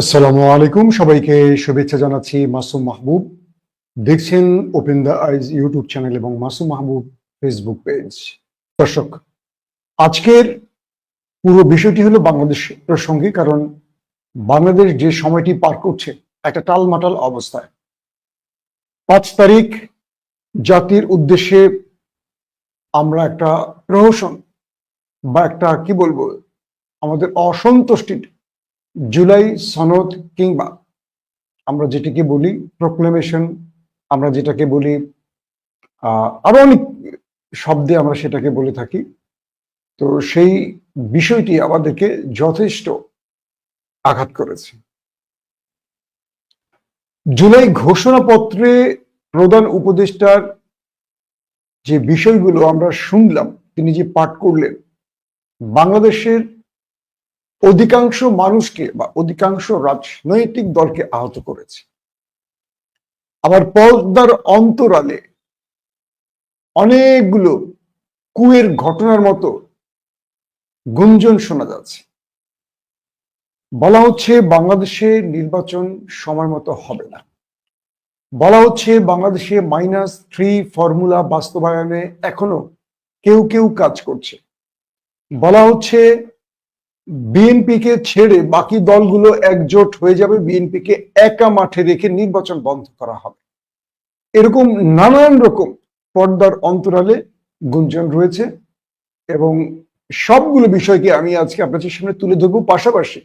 আসসালামু আলাইকুম। সবাইকে শুভেচ্ছা জানাচ্ছি মাসুম মাহবুব। দেখছেন open the eyes YouTube channel এবং মাসুম মাহবুব ফেসবুক পেজ দর্শক, আজকের পুরো বিষয়টি হলো বাংলাদেশ প্রসঙ্গে, কারণ বাংলাদেশ যে সময়টি পার করছে, একটা টালমাটাল অবস্থায়। পাঁচ তারিখ জাতির উদ্দেশ্যে আমরা একটা প্রহসন বা একটা, কি বলব, আমাদের অসন্তুষ্টির জুলাই সনদ কিংবা আমরা যেটাকে বলি প্রোক্লেমেশন আমরা যেটাকে বলি আরও অনেক শব্দে আমরা সেটাকে বলে থাকি। তো সেই বিষয়টি আমাদেরকে যথেষ্ট আঘাত করেছে। জুলাই ঘোষণাপত্রে প্রধান উপদেষ্টার যে বিষয়গুলো আমরা শুনলাম, তিনি যে পাঠ করলেন, বাংলাদেশের অধিকাংশ মানুষকে বা অধিকাংশ রাজনৈতিক দলকে আহত করেছে। আবার পর্দার অন্তরালে অনেকগুলো কুয়ের ঘটনার মতো গুঞ্জন শোনা যাচ্ছে। বলা হচ্ছে বাংলাদেশে নির্বাচন সময় মতো হবে না। বলা হচ্ছে বাংলাদেশে মাইনাস থ্রি ফর্মুলা বাস্তবায়নে এখনও কেউ কেউ কাজ করছে। বলা হচ্ছে বিএনপিকে ছেড়ে বাকি দলগুলো একজোট হয়ে যাবে, বিএনপিকে একা মাঠে রেখে নির্বাচন বন্ধ করা হবে। এরকম নানান রকম পর্দার অন্তরালে গুঞ্জন রয়েছে এবং সবগুলো বিষয়কে আমি আজকে আপনাদের সামনে তুলে ধরবো। পাশাপাশি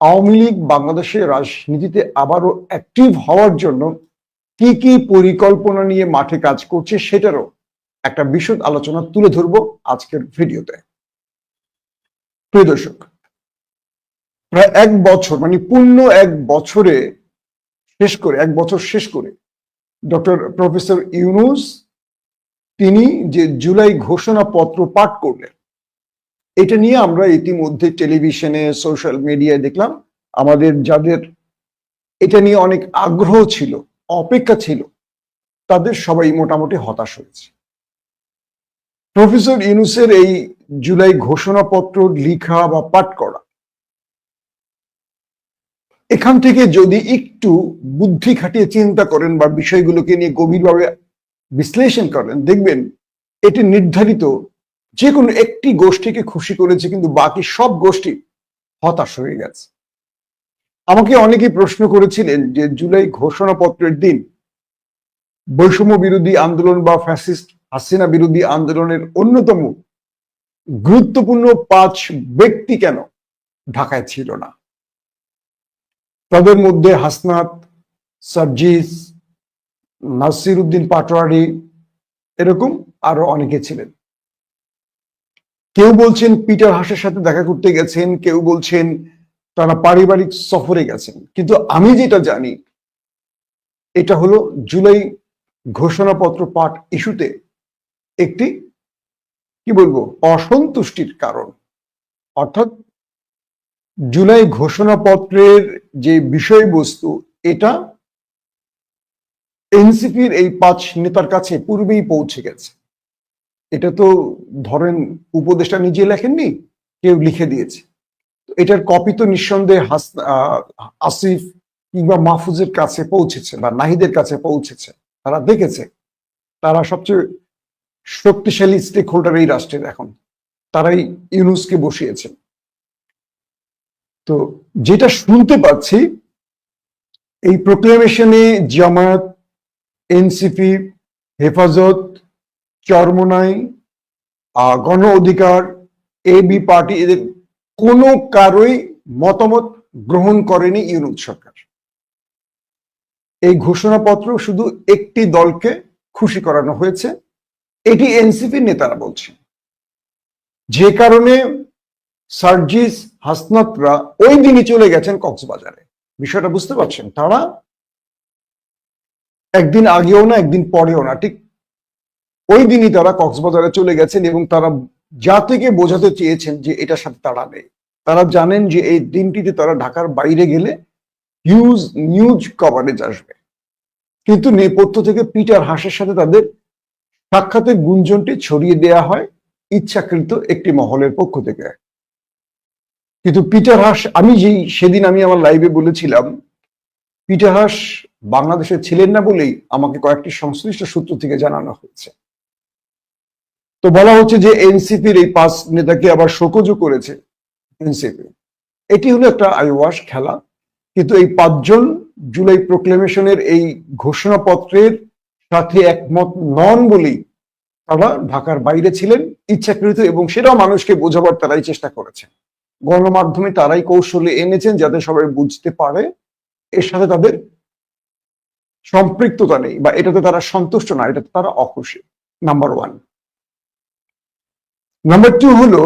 আওয়ামী লীগ বাংলাদেশের রাজনীতিতে আবারও অ্যাক্টিভ হওয়ার জন্য কি কি পরিকল্পনা নিয়ে মাঠে কাজ করছে সেটারও একটা বিশদ আলোচনা তুলে ধরবো আজকের ভিডিওতে। প্রিয় দর্শক, প্রায় এক বছর মানে পূর্ণ এক বছরে শেষ করে, এক বছর শেষ করে ডক্টর প্রফেসর ইউনুস, তিনি যে জুলাই ঘোষণাপত্র পাঠ করলেন, এটা নিয়ে আমরা ইতিমধ্যে টেলিভিশনে, সোশ্যাল মিডিয়ায় দেখলাম, আমাদের যাদের এটা নিয়ে অনেক আগ্রহ ছিল, অপেক্ষা ছিল, তাদের সবাই মোটামুটি হতাশ হয়েছে। প্রফেসর ইউনুসের এই জুলাই ঘোষণাপত্র লিখা বা পাঠ করা। এখান থেকে যদি একটু বুদ্ধি খাটিয়ে চিন্তা করেন বা বিষয়গুলোকে নিয়ে গভীরভাবে বিশ্লেষণ করেন, দেখবেন এটি নির্ধারিত যে কোনো একটি গোষ্ঠীকে খুশি করেছে কিন্তু বাকি সব গোষ্ঠী হতাশ হয়ে গেছে। আমাকে অনেকেই প্রশ্ন করেছিলেন যে জুলাই ঘোষণাপত্রের দিন বৈষম্য বিরোধী আন্দোলন বা ফ্যাসিস্ট হাসিনা বিরোধী আন্দোলনের অন্যতম গুরুত্বপূর্ণ পাঁচ ব্যক্তি কেন ঢাকায় ছিল না? তাদের মধ্যে হাসনাত, সার্জিস নাসির উদ্দিন পাটোয়ারি এরকম আরও অনেকে ছিলেন। কেউ বলছেন পিটার হাসের সাথে দেখা করতে গেছেন, কেউ বলছেন তারা পারিবারিক সফরে গেছেন। কিন্তু আমি যেটা জানি, এটা হলো জুলাই ঘোষণাপত্র পাঠ ইস্যুতে একটি কি বলব? অসন্তুষ্টির কারণ। অর্থাৎ জুলাই ঘোষণাপত্রের যে বিষয়বস্তু, এটা এনসিপির এই পাঁচ নেতার কাছে পূর্বেই পৌঁছে গেছে। এটা তো ধরেন উপদেষ্টা নিজে লেখেননি, কেউ লিখে দিয়েছে। এটার কপি তো নিঃসন্দেহে আসিফ কিংবা মাহফুজের কাছে পৌঁছেছে বা নাহিদের কাছে পৌঁছেছে। তারা দেখেছে। তারা সবচেয়ে শক্তিশালী স্টেক হোল্ডার এই রাষ্ট্রের এখন। তারাই ইউনুসকে বসিয়েছেন তো যেটা শুনতে পাচ্ছি, এই প্রোক্লেমেশনে জামায়াত এনসিপি হেফাজত, চরমনাই গণ অধিকার এ বি পার্টি, এদের কোনো কারোই মতামত গ্রহণ করেনি ইউনুস সরকার। এই ঘোষণাপত্র শুধু একটি দলকে খুশি করানো হয়েছে। এটি এনসিপি নেতারা বলছেন। যে কারণে সার্জিস হাসনাতরা ওই দিনই চলে গেছেন কক্সবাজারে। বিষয়টা বুঝতে পারছেন? তারা একদিন আগেও না, একদিন পরেও না, ঠিক ওই দিনই তারা কক্সবাজারে চলে গেছেন এবং তারা জাতিকে বোঝাতে চেয়েছেন যে এটার সাথে তারা নেই। তারা জানেন যে এই দিনটিতে তারা ঢাকার বাইরে গেলে হিউজ নিউজ কভারেজ আসবে। কিন্তু নেপথ্য থেকে পিটার হাসের সাথে তাদের সাক্ষাতের গুঞ্জনটি ছড়িয়ে দেয়া হয় ইচ্ছাকৃত একটি মহলের পক্ষ থেকে। কিন্তু পিটার হাস, আমি যেই সেদিন আমি আমার লাইভে বলেছিলাম, পিটার হাস বাংলাদেশে ছিলেন না বলেই আমাকে কয়েকটি সংশ্লিষ্ট সূত্র থেকে জানানো হয়েছে। তো বলা হচ্ছে যে এনসিপির এই পাঁচ নেতাকে আবার শোকজও করেছে এনসিপি। এটি হলো একটা আইওয়াস খেলা, কিন্তু এই পাঁচজন জুলাই প্রোক্লেমেশনের এই ঘোষণাপত্রের সাথে একমত নন বলেই তারা ঢাকার বাইরে ছিলেন, ইচ্ছাকৃত, এবং সেটাও মানুষকে বোঝাবার তারাই চেষ্টা করেছেন। গণমাধ্যমে তারাই কৌশলে এনেছেন যাতে সবাই বুঝতে পারে, এর সাথে তাদের সম্পৃক্ততা নেই, বা এটাতে তারা সন্তুষ্ট না, এটাতে তারা অখুশি। নাম্বার ওয়ান নাম্বার টু হলো,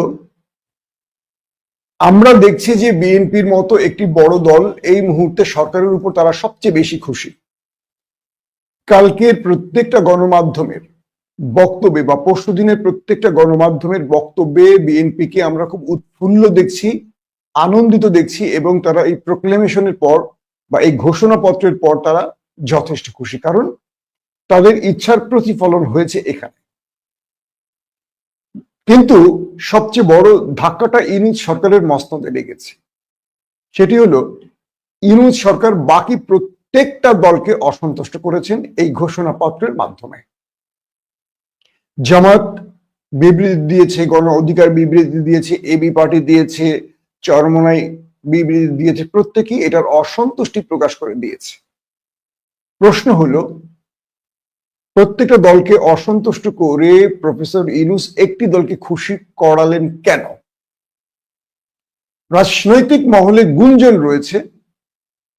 আমরা দেখছি যে বিএনপির মতো একটি বড় দল এই মুহূর্তে সরকারের উপর তারা সবচেয়ে বেশি খুশি। কালকের প্রত্যেকটা গণমাধ্যমের বক্তব্যে বা পরশু দিনের প্রত্যেকটা গণমাধ্যমের বক্তব্যে বিএনপিকে আমরা খুব উৎফুল্ল দেখছি, আনন্দিত দেখছি এবং তারা এই প্রোক্লেমেশনের পর বা এই ঘোষণাপত্রের পর তারা যথেষ্ট খুশি। কারণ তাদের ইচ্ছার প্রতিফলন হয়েছে এখানে। কিন্তু সবচেয়ে বড় ধাক্কাটা ইনুজ সরকারের মস্তদে লেগেছে। সেটি হলো, ইনুজ সরকার বাকি প্রত্যেকটা দলকে অসন্তুষ্ট করেছেন এই ঘোষণাপত্রের মাধ্যমে। জামাত বিবৃতি দিয়েছে, গণ অধিকার বিবৃতি দিয়েছে এবি পার্টি দিয়েছে, চরমনাই বিবৃতি দিয়েছে, প্রত্যেকেই এটার অসন্তুষ্টি প্রকাশ করে দিয়েছে। প্রশ্ন হলো, প্রত্যেকটা দলকে অসন্তুষ্ট করে প্রফেসর ইনুস একটি দলকে খুশি করালেন কেন? রাজনৈতিক মহলে গুঞ্জন রয়েছে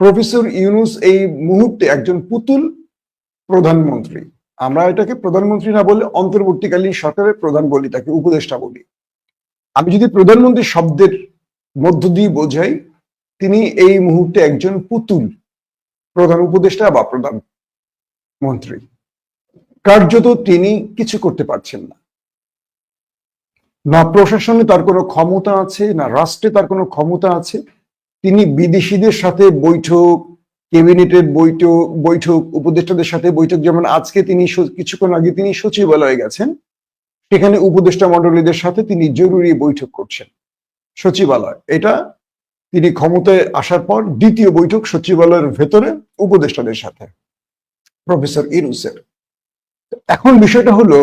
প্রফেসর ইউনুস এই মুহূর্তে একজন পুতুল প্রধানমন্ত্রী। আমরা এটাকে প্রধানমন্ত্রী না বলে অন্তর্বর্তীকালীন সরকারের প্রধান বলি, তাকে উপদেষ্টা বলি। আমি যদি প্রধানমন্ত্রী শব্দের মধ্য দিয়ে বোঝাই, তিনি এই মুহূর্তে একজন পুতুল প্রধান উপদেষ্টা বা প্রধান মন্ত্রী কার্যত তিনি কিছু করতে পারছেন না। না প্রশাসনে তার কোনো ক্ষমতা আছে, না রাষ্ট্রে তার কোনো ক্ষমতা আছে তিনি বিদেশিদের সাথে বৈঠক, ক্যাবিনেটের বৈঠক বৈঠক, উপদেষ্টাদের সাথে বৈঠক, যেমন আজকে তিনি কিছুক্ষণ আগে তিনি সচিবালয়ে গেছেন, সেখানে উপদেষ্টা মণ্ডলীদের সাথে তিনি জরুরি বৈঠক করছেন, সচিবালয়। এটা তিনি ক্ষমতায় আসার পর দ্বিতীয় বৈঠক সচিবালয়ের ভেতরে উপদেষ্টাদের সাথে, প্রফেসর ইরুসের এখন বিষয়টা হলো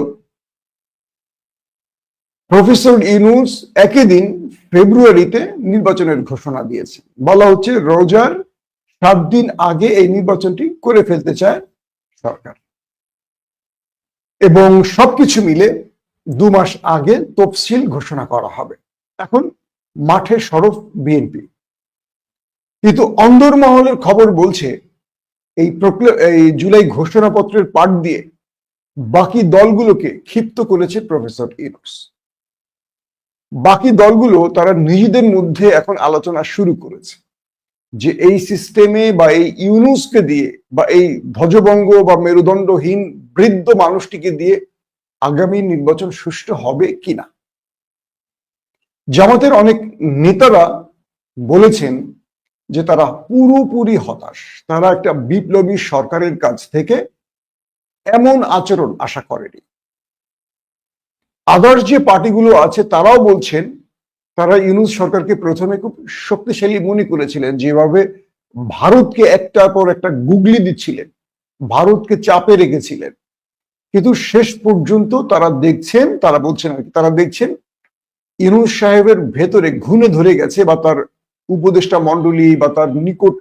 প্রফেসর ইনুস একই দিন ফেব্রুয়ারিতে নির্বাচনের ঘোষণা দিয়েছে বলা হচ্ছে রোজার সাত দিন আগে এই নির্বাচনটি করে ফেলতে চায় সরকার। এবং সবকিছু মিলে দু মাস আগে তফসিল ঘোষণা করা হবে। এখন মাঠে সরফ বিএনপি। কিন্তু অন্দরমহলের খবর বলছে, এই এই জুলাই ঘোষণাপত্রের পাঠ দিয়ে বাকি দলগুলোকে ক্ষিপ্ত করেছে প্রফেসর ইনুস। বাকি দলগুলো তারা নিজেদের মধ্যে এখন আলোচনা শুরু করেছে যে এই সিস্টেমে বা এই ইউনুসকে দিয়ে বা এই ধ্বজভঙ্গ বা মেরুদণ্ডহীন বৃদ্ধ মানুষটিকে দিয়ে আগামী নির্বাচন সুষ্ঠু হবে কিনা? জামাতের অনেক নেতারা বলেছেন যে তারা পুরোপুরি হতাশ। তারা একটা বিপ্লবী সরকারের কাছ থেকে এমন আচরণ আশা করেনি। আদার্স যে পার্টিগুলো আছে, তারাও বলছেন, তারা ইউনুস সরকারকে প্রথমে খুব শক্তিশালী মনে করেছিলেন, যেভাবে ভারতকে একটার পর একটা গুগলি দিচ্ছিলেন, ভারতকে চাপে রেখেছিলেন। কিন্তু শেষ পর্যন্ত তারা দেখছেন, তারা বলছেন আর কি, তারা দেখছেন ইউনুস সাহেবের ভেতরে ঘুণে ধরে গেছে বা তার উপদেষ্টা মণ্ডলী বা তার নিকট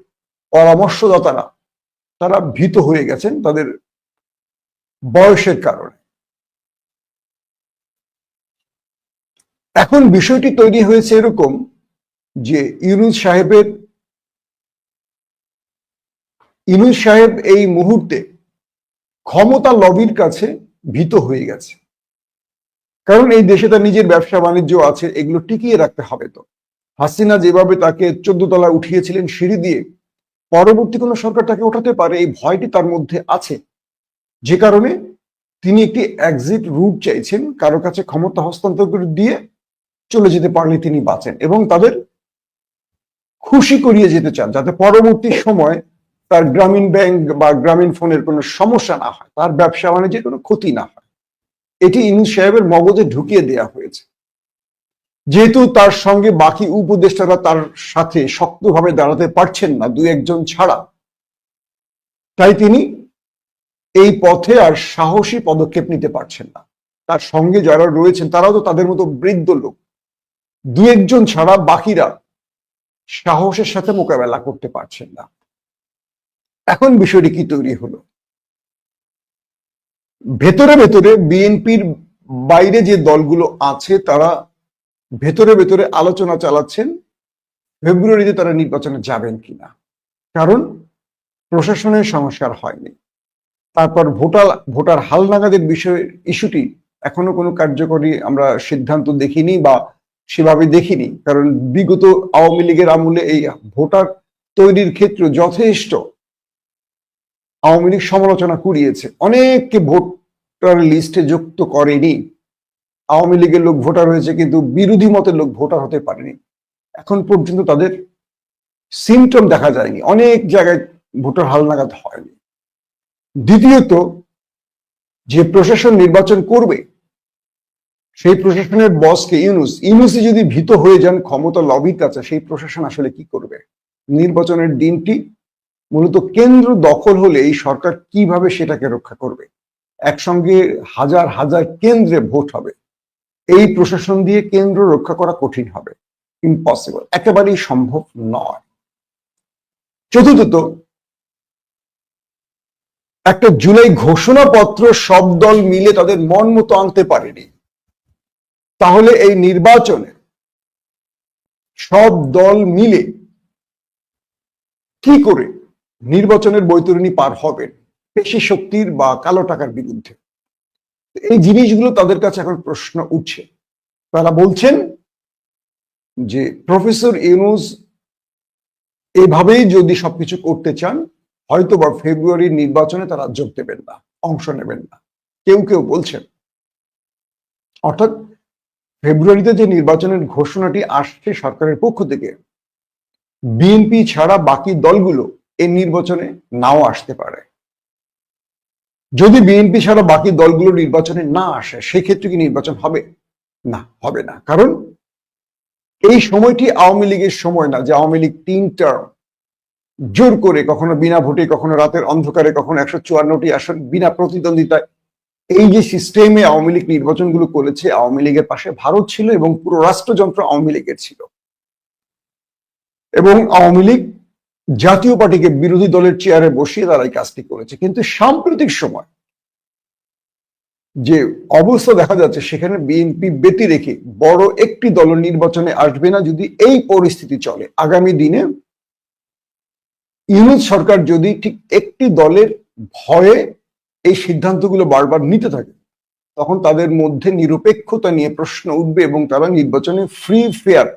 পরামর্শদাতারা, তারা ভীত হয়ে গেছেন তাদের বয়সের কারণে। এখন বিষয়টি তৈরি হয়েছে এরকম যে ইউনুস সাহেবের, ইউনুস সাহেব এই মুহূর্তে ক্ষমতা লবির কাছে ভীত হয়ে গেছে। কারণ এই দেশে তার নিজের ব্যবসা বাণিজ্য আছে, এগুলো টিকিয়ে রাখতে হবে তো। হাসিনা যেভাবে তাকে চোদ্দ তলা উঠিয়েছিলেন সিঁড়ি দিয়ে, পরবর্তী কোনো সরকার তাকে ওঠাতে পারে, এই ভয়টি তার মধ্যে আছে। যে কারণে তিনি একটি এক্সিট রুট চাইছেন, কারও কাছে ক্ষমতা হস্তান্তর দিয়ে চলে যেতে পারলে তিনি বাঁচেন এবং তাদের খুশি করিয়ে যেতে চান, যাতে পরবর্তী সময় তার গ্রামীণ ব্যাংক বা গ্রামীণ ফোনের কোনো সমস্যা না হয়, তার ব্যবসা বাণিজ্যের কোনো ক্ষতি না হয়। এটি ইনু সাহেবের মগজে ঢুকিয়ে দেয়া হয়েছে। যেহেতু তার সঙ্গে বাকি উপদেষ্টারা তার সাথে শক্তভাবে দাঁড়াতে পারছেন না, দু একজন ছাড়া, তাই তিনি এই পথে আর সাহসী পদক্ষেপ নিতে পারছেন না। তার সঙ্গে যারা রয়েছেন, তারাও তো তাদের মতো বৃদ্ধ লোক। দু একজন ছাড়া বাকিরা সাহসের সাথে মোকাবেলা করতে পারছেন না। এখন বিষয়টি কি তৈরি হলো? ভেতরে ভেতরে বিএনপির বাইরে যে দলগুলো আছে, তারা ভেতরে ভেতরে আলোচনা চালাচ্ছেন, ফেব্রুয়ারিতে তারা নির্বাচনে যাবেন কিনা। কারণ প্রশাসনের সংস্কার হয়নি। তারপর ভোটার ভোটার হালনাগাদের বিষয় ইস্যুটি এখনও কোনো কার্যকরী আমরা সিদ্ধান্ত দেখিনি বা সেভাবে দেখিনি, কারণ বিগত আওয়ামী লীগের আমলে এই ভোটার তৈরির ক্ষেত্রে যথেষ্ট। আওয়ামী লীগ সমালোচনা কুড়িয়েছে, অনেককে ভোটার লিস্টে যুক্ত করেনি। আওয়ামী লীগের লোক ভোটার হয়েছে কিন্তু বিরোধী মতের লোক ভোটার হতে পারেনি। এখন পর্যন্ত তাদের সিমটম দেখা যায়নি, অনেক জায়গায় ভোটার হালনাগাদ হয়নি। দ্বিতীয়ত, যে প্রশাসন নির্বাচন করবে সেই প্রশাসনের বসকে ইউনুস, ইউনুসই যদি ভীত হয়ে যান, ক্ষমতা লবির কাছে, সেই প্রশাসন আসলে কি করবে? নির্বাচনের দিনটি মূলত কেন্দ্র দখল হলে এই সরকার কীভাবে সেটাকে রক্ষা করবে? একসঙ্গে হাজার হাজার কেন্দ্রে ভোট হবে। এই প্রশাসন দিয়ে কেন্দ্র রক্ষা করা কঠিন হবে। ইম্পসিবল একেবারেই সম্ভব নয়। চতুর্থত, একটা জুলাই ঘোষণাপত্র সব দল মিলে তাদের মন মতো আনতে পারেনি। তাহলে এই নির্বাচনে সব দল মিলে কি করে নির্বাচনের বৈতরণী পার হবেন? পেশি শক্তির বা কালো টাকার বিরুদ্ধে। এই জিনিসগুলো তাদের কাছে এখন প্রশ্ন উঠছে। তারা বলছেন যে, প্রফেসর ইউনুস এভাবেই যদি সবকিছু করতে চান, হয়তো বা ফেব্রুয়ারির নির্বাচনে তারা যোগ দেবেন না, অংশ নেবেন না। কেউ কেউ বলছেন। অর্থাৎ ফেব্রুয়ারিতে যে নির্বাচনের ঘোষণাটি আসছে সরকারের পক্ষ থেকে বিএনপি ছাড়া বাকি দলগুলো এই নির্বাচনে নাও আসতে পারে। যদি বিএনপি ছাড়া বাকি দলগুলো নির্বাচনে না আসে, সেক্ষেত্রে কি নির্বাচন হবে? না হবে না। কারণ এই সময়টি আওয়ামী লীগের সময় না, যে আওয়ামী লীগ তিন টার্ম জোর করে কখনো বিনা ভোটে, কখনো রাতের অন্ধকারে, কখনো একশো চুয়ান্নটি আসন বিনা প্রতিদ্বন্দ্বিতায় এই যে সিস্টেমে আওয়ামী লীগ নির্বাচনগুলো করেছে, আওয়ামী লীগের পাশে ভারত ছিল এবং পুরো রাষ্ট্রযন্ত্র আওয়ামী লীগের ছিল। এবং আওয়ামী লীগ জাতীয় পার্টিকে বিরোধী দলের চেয়ারে বসিয়ে তারা এই কাজটি করেছে। কিন্তু সাম্প্রতিক সময় যে অবস্থা দেখা যাচ্ছে, সেখানে বিএনপি ব্যতি রেখে বড় একটি দল নির্বাচনে আসবে না যদি এই পরিস্থিতি চলে। আগামী দিনে ইউনুস সরকার যদি ঠিক একটি দলের ভয়ে এই সিদ্ধান্তগুলো বারবার নিতে থাকে। তখন তাদের মধ্যে নিরপেক্ষতা নিয়ে প্রশ্ন উঠবে এবং তারা নির্বাচনে ফ্রি ফেয়ার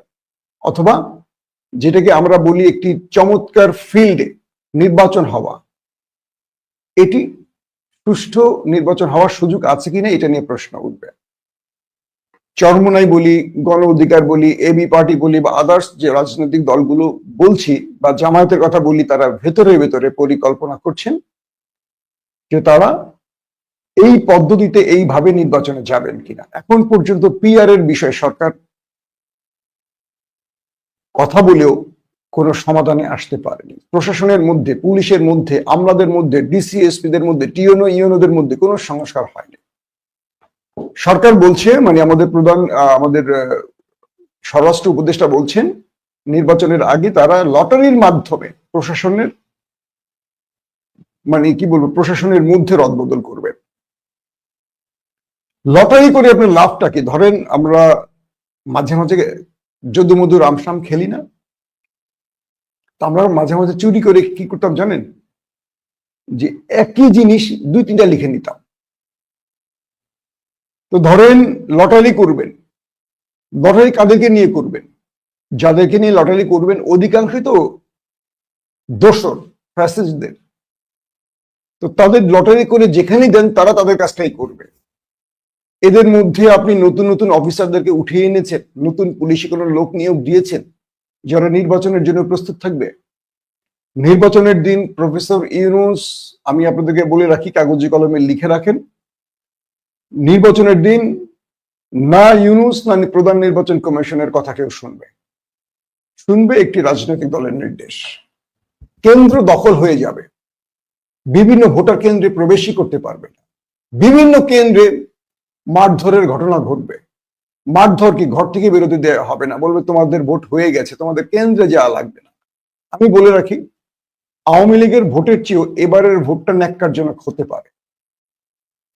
অথবা যেটাকে আমরা বলি একটি চমৎকার ফিল্ডে নির্বাচন হওয়া। এটি সুষ্ঠু নির্বাচন হওয়ার সুযোগ আছে কিনা এটা নিয়ে প্রশ্ন উঠবে। চরমনাই বলি, গণ অধিকার বলি এবি পার্টি বলি বা আদার্স যে রাজনৈতিক দলগুলো বলছি বা জামায়াতের কথা বলি, তারা ভেতরে ভেতরে পরিকল্পনা করছেন। যে তারা এই পদ্ধতিতে এইভাবে নির্বাচনে যাবেন কিনা? এখন পর্যন্ত পিআর এর বিষয়ে সরকার কথা বলেও কোনো সমাধানে আসতে পারেনি। প্রশাসনের মধ্যে, পুলিশের মধ্যে, আমলাদের মধ্যে ডিসিএসপিদের মধ্যে টিওনো ইউনোদের মধ্যে কোনো সংস্কার হয়নি। সরকার বলছে মানে আমাদের প্রধান আমাদের স্বরাষ্ট্র উপদেষ্টা বলছেন, নির্বাচনের আগে তারা লটারির মাধ্যমে প্রশাসনের মানে কি বলব, প্রশাসনের মধ্যে রদবদল করবে। লটারি করে আপনার লাভটা কি? ধরেন আমরা মাঝে মাঝে যদু মধু রামসাম খেলি না? আমরা মাঝে মাঝে চুরি করে কি করতাম জানেন? যে একই জিনিস দুই তিনটা লিখে নিতাম। তো ধরেন লটারি করবেন। লটারি কাদেরকে নিয়ে করবেন? যাদেরকে নিয়ে লটারি করবেন, অধিকাংশই তো দোষর ফ্যাসিস্টদের। তো তাদের লটারি করে যেখানেই দেন, তারা তাদের কাজটাই করবে। এদের মধ্যে আপনি নতুন নতুন অফিসারদেরকে উঠিয়ে এনেছেন, নতুন পুলিশে কোনো লোক নিয়োগ দিয়েছেন, যারা নির্বাচনের জন্য প্রস্তুত থাকবে। নির্বাচনের দিন প্রফেসর ইউনুস, আমি আপনাদেরকে বলে রাখি, কাগজে কলমে লিখে রাখেন, নির্বাচনের দিন না ইউনুস, না প্রধান নির্বাচন কমিশনের কথা কেউ শুনবে। শুনবে একটি রাজনৈতিক দলের নির্দেশ। কেন্দ্র দখল হয়ে যাবে। বিভিন্ন ভোটার কেন্দ্রে প্রবেশই করতে পারবে না। বিভিন্ন কেন্দ্রে মারধরের ঘটনা ঘটবে। মারধর কি ঘর থেকে বেরোতে দেওয়া হবে না? বলবে, তোমাদের ভোট হয়ে গেছে, তোমাদের কেন্দ্রে যাওয়া লাগবে না। আমি বলে রাখি, আওয়ামী লীগের ভোটের চেয়েও এবারের ভোটটা ন্যাক্কারজনক হতে পারে।